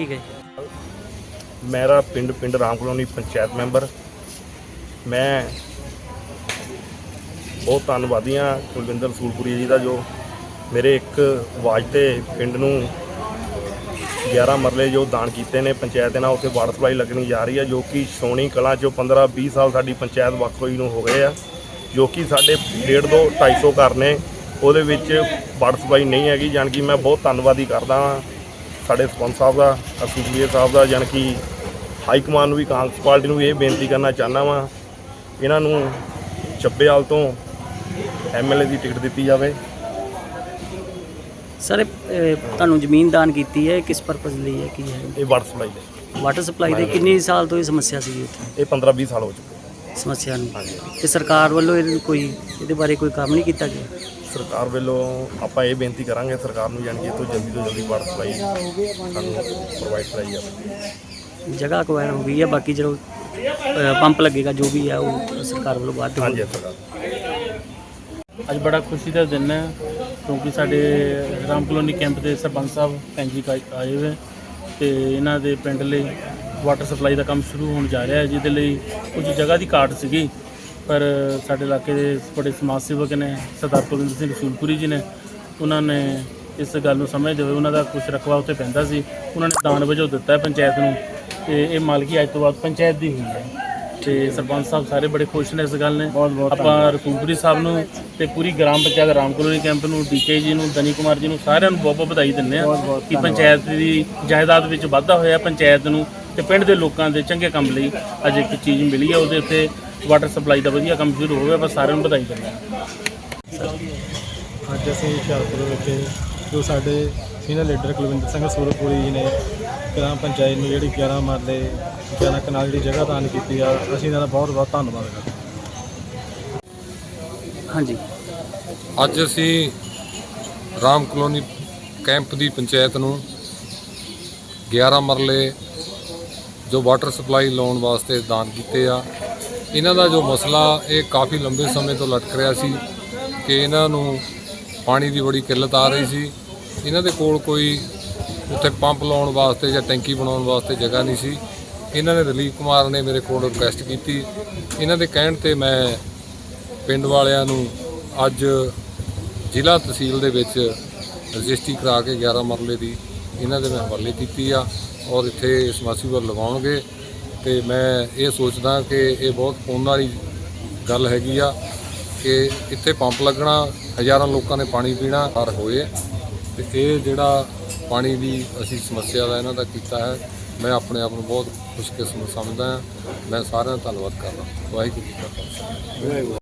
ਠੀਕ ਹੈ ਮੇਰਾ ਪਿੰਡ ਪਿੰਡ ਰਾਮ ਕਲੋਨੀ ਪੰਚਾਇਤ ਮੈਂਬਰ। ਮੈਂ ਬਹੁਤ ਧੰਨਵਾਦੀ ਹਾਂ ਕੁਲਵਿੰਦਰ ਸੂਲਪੁਰੀ ਜੀ ਦਾ, ਜੋ ਮੇਰੇ ਇੱਕ ਆਵਾਜ਼ ਤੇ ਪਿੰਡ ਨੂੰ 11 ਮਰਲੇ ਜੋ ਦਾਨ ਕੀਤੇ ਨੇ ਪੰਚਾਇਤ ਦੇ ਨਾਲ, ਉੱਥੇ ਵਾਟਰ ਸਪਲਾਈ ਲੱਗਣੀ ਜਾ ਰਹੀ ਹੈ, ਜੋ ਕਿ ਸੋਣੀ ਕਲਾਂ ਚੋਂ 15 20 ਸਾਲ ਸਾਡੀ ਪੰਚਾਇਤ ਵੱਖ ਹੋਈ ਨੂੰ ਹੋ ਗਏ ਆ, ਜੋ ਕਿ ਸਾਡੇ ਡੇਢ ਤੋਂ 250 ਘਰ ਨੇ, ਉਹਦੇ ਵਿੱਚ ਵਾਟਰ ਸਪਲਾਈ ਨਹੀਂ ਹੈਗੀ, ਜਾਣੀ ਕਿ ਮੈਂ ਬਹੁਤ ਧੰਨਵਾਦੀ ਕਰਦਾ ਹਾਂ। ਸਾਡੇ ਸਰਪੰਚ ਸਾਹਿਬ ਦਾ ਅਸੂਲੀਏ ਸਾਹਿਬ ਦਾ ਜਾਣੀ ਕਿ ਹਾਈ ਕਮਾਨ ਨੂੰ ਵੀ ਕਾਂਗਰਸ ਪਾਰਟੀ ਨੂੰ ਇਹ ਬੇਨਤੀ ਕਰਨਾ ਚਾਹੁੰਦਾ ਵਾਂ ਇਹਨਾਂ ਨੂੰ ਚੱਬੇਵਾਲ ਤੋਂ ਐਮਐਲਏ ਦੀ ਟਿਕਟ ਦਿੱਤੀ ਜਾਵੇ। ਸਰ ਇਹ, ਇਹ ਤੁਹਾਨੂੰ ਜ਼ਮੀਨ ਦਾਨ ਕੀਤੀ ਹੈ ਇਹ ਕਿਸ ਪਰਪਸ ਲਈ ਹੈ ਕੀ ਹੈ? ਇਹ ਵਾਟਰ ਸਪਲਾਈ ਦੇ ਵਾਟਰ ਸਪਲਾਈ ਦੇ ਕਿੰਨੇ ਸਾਲ ਤੋਂ ਇਹ ਸਮੱਸਿਆ ਸੀ ਉੱਥੇ? ਇਹ 15 20 ਸਾਲ ਹੋ ਚੁੱਕੇ। ਸਮੱਸਿਆ ਨੂੰ। ਤੇ ਸਰਕਾਰ ਵੱਲੋਂ ਇਹਨੂੰ ਕੋਈ ਇਹਦੇ ਬਾਰੇ ਕੋਈ ਕੰਮ ਨਹੀਂ ਕੀਤਾ ਗਿਆ? ਸਰਕਾਰ ਵੱਲੋਂ ਆਪਾਂ ਇਹ ਬੇਨਤੀ ਕਰਾਂਗੇ ਸਰਕਾਰ ਨੂੰ ਜਾਣੀ ਕਿ ਇਹ ਤੋਂ ਜਲਦੀ ਤੋਂ ਜਲਦੀ ਵਾਟਰ ਸਪਲਾਈ ਸਾਨੂੰ ਪ੍ਰੋਵਾਈਡ ਕਰਾਈ ਜਾਵੇ। ਜਗ੍ਹਾ ਅਕਵਾਇਰ ਹੋ ਗਈ ਹੈ ਬਾਕੀ ਜਦੋਂ ਪੰਪ ਲੱਗੇਗਾ ਜੋ ਵੀ ਹੈ ਉਹ ਸਰਕਾਰ ਵੱਲੋਂ ਬਾਅਦ ਦੇ ਹਾਂਜੀ ਸਰਕਾਰ ਅੱਜ ਬੜਾ ਖੁਸ਼ੀ ਦਾ ਦਿਨ ਹੈ ਕਿਉਂਕਿ ਸਾਡੇ ਰਾਮ ਕਲੋਨੀ ਕੈਂਪ ਦੇ ਸਰਪੰਚ ਸਾਹਿਬ ਭੈਣ ਜੀ ਕਾ- ਆਏ ਹੋਏ ਤੇ ਇਹਨਾਂ ਦੇ ਪਿੰਡ ਲਈ ਵਾਟਰ ਸਪਲਾਈ ਦਾ ਕੰਮ ਸ਼ੁਰੂ ਹੋਣ ਜਾ ਰਿਹਾ ਹੈ ਜਿਹਦੇ ਲਈ ਕੁਝ ਜਗ੍ਹਾ ਦੀ ਘਾਟ ਸੀਗੀ। ਪਰ ਸਾਡੇ ਇਲਾਕੇ ਦੇ ਬੜੇ ਸਮਾਜ ਸੇਵਕ ਨੇ ਸਰਦਾਰ ਕੁਲਵਿੰਦਰ ਸਿੰਘ ਸੂਲਪੁਰੀ ਜੀ ਨੇ ਉਹਨਾਂ ਨੇ ਇਸ ਗੱਲ ਨੂੰ ਸਮਝਦੇ ਹੋਏ ਉਹਨਾਂ ਦਾ ਕੁਝ ਰਕਬਾ ਉੱਤੇ ਪੈਂਦਾ ਸੀ। ਉਹਨਾਂ ਨੇ ਦਾਨ ਵਜੋਂ ਦਿੱਤਾ ਹੈ ਪੰਚਾਇਤ ਨੂੰ ਤੇ ਇਹ ਮਾਲਕੀ ਅੱਜ ਤੋਂ ਬਾਅਦ ਪੰਚਾਇਤ ਦੀ ਹੋਈ ਹੈ। ਤੇ ਸਰਪੰਚ ਸਾਹਿਬ ਸਾਰੇ ਬੜੇ ਖੁਸ਼ ਨੇ ਇਸ ਗੱਲ ਨੇ। ਆਪਾਂ ਰਸੂਲਪੁਰੀ ਸਾਹਿਬ ਨੂੰ ਤੇ ਪੂਰੀ ਗ੍ਰਾਮ ਪੰਚਾਇਤ ਰਾਮ ਕਲੋਨੀ ਕੈਂਪ ਨੂੰ ਡੀਕੇ ਜੀ ਨੂੰ ਦਨੀ ਕੁਮਾਰ ਜੀ ਨੂੰ ਸਾਰਿਆਂ ਨੂੰ ਬਹੁਤ ਬਹੁਤ ਵਧਾਈ ਦਿੰਦੇ ਆ ਕਿ ਪੰਚਾਇਤ ਦੀ ਜਾਇਦਾਦ ਵਿੱਚ ਵਾਧਾ ਹੋਇਆ ਪੰਚਾਇਤ ਨੂੰ ਤੇ ਪਿੰਡ ਦੇ ਲੋਕਾਂ ਦੇ ਚੰਗੇ ਕੰਮ ਲਈ ਅੱਜ ਇੱਕ ਚੀਜ਼ ਮਿਲੀ ਹੈ ਉਹਦੇ ਉੱਤੇ ਵਾਟਰ ਸਪਲਾਈ ਦਾ ਵਧੀਆ ਕੰਮ ਸ਼ੁਰੂ ਹੋ ਗਿਆ ਬਸ ਸਾਰਿਆਂ ਨੂੰ ਵਧਾਈ ਦਿੰਦੇ ਅੱਜ ਅਸੀਂ ਹੁਸ਼ਿਆਰਪੁਰ ਵਿੱਚ ਜੋ ਸਾਡੇ ਸੀਨੀਅਰ ਲੀਡਰ ਕੁਲਵਿੰਦਰ ਸਿੰਘ ਸੂਰਪੁਰੀ ਜੀ ਨੇ ਗ੍ਰਾਮ ਪੰਚਾਇਤ ਨੂੰ ਜਿਹੜੀ 11 ਮਰਲੇ 11 ਕਨਾਲ ਜਿਹੜੀ ਜਗ੍ਹਾ ਦਾਨ ਕੀਤੀ ਆ ਅਸੀਂ ਇਹਨਾਂ ਦਾ ਬਹੁਤ ਬਹੁਤ ਧੰਨਵਾਦ ਕਰਦੇ ਹਾਂ। ਹਾਂਜੀ। ਅੱਜ ਅਸੀਂ ਰਾਮ ਕਲੋਨੀ ਕੈਂਪ ਦੀ ਪੰਚਾਇਤ ਨੂੰ 11 ਮਰਲੇ ਜੋ ਵਾਟਰ ਸਪਲਾਈ ਲਾਉਣ ਵਾਸਤੇ ਦਾਨ ਕੀਤੇ ਆ ਇਹਨਾਂ ਦਾ ਜੋ ਮਸਲਾ ਇਹ ਕਾਫੀ ਲੰਬੇ ਸਮੇਂ ਤੋਂ ਲਟਕ ਰਿਹਾ ਸੀ ਕਿ ਇਹਨਾਂ ਨੂੰ ਪਾਣੀ ਦੀ ਬੜੀ ਕਿੱਲਤ ਆ ਰਹੀ ਸੀ। ਇਹਨਾਂ ਦੇ ਕੋਲ ਕੋਈ ਉੱਥੇ ਪੰਪ ਲਾਉਣ ਵਾਸਤੇ ਜਾਂ ਟੈਂਕੀ ਬਣਾਉਣ ਵਾਸਤੇ ਜਗ੍ਹਾ ਨਹੀਂ ਸੀ। ਇਹਨਾਂ ਨੇ ਦਲੀਪ ਕੁਮਾਰ ਨੇ ਮੇਰੇ ਕੋਲ ਰਿਕੁਐਸਟ ਕੀਤੀ। ਇਹਨਾਂ ਦੇ ਕਹਿਣ ਤੇ ਮੈਂ ਪਿੰਡ ਵਾਲਿਆਂ ਨੂੰ ਅੱਜ ਜ਼ਿਲ੍ਹਾ ਤਹਿਸੀਲ ਦੇ ਵਿੱਚ ਰਜਿਸਟਰੀ ਕਰਾ ਕੇ 11 ਮਰਲੇ ਦੀ ਇਹਨਾਂ ਦੇ ਮੈਂ ਹਵਾਲੇ ਕੀਤੀ ਆ ਔਰ ਇੱਥੇ ਸਮਰਸੀਬਲ ਲਗਾਉਣਗੇ ਤੇ ਮੈਂ ਇਹ ਸੋਚਦਾ ਕਿ ਇਹ ਬਹੁਤ ਪੁੰਨ ਵਾਲੀ ਗੱਲ ਹੈਗੀ ਆ ਕਿ ਇੱਥੇ ਪੰਪ ਲੱਗਣਾ, ਹਜ਼ਾਰਾਂ ਲੋਕਾਂ ਨੇ ਪਾਣੀ ਪੀਣਾ ਹਰ ਹੋਏ। ਤੇ ਇਹ ਜਿਹੜਾ ਪਾਣੀ ਦੀ ਅਸੀਂ ਸਮੱਸਿਆ ਦਾ ਇਹਨਾਂ ਦਾ ਕੀਤਾ ਹੈ, ਮੈਂ ਆਪਣੇ ਆਪ ਨੂੰ ਬਹੁਤ ਖੁਸ਼ਕਿਸਮਤ ਸਮਝਦਾ ਹਾਂ। ਮੈਂ ਸਾਰਿਆਂ ਦਾ ਧੰਨਵਾਦ ਕਰਦਾ ਵਾਹਿਗੁਰੂ ਜੀ ਕਾ ਖਾਲਸਾ।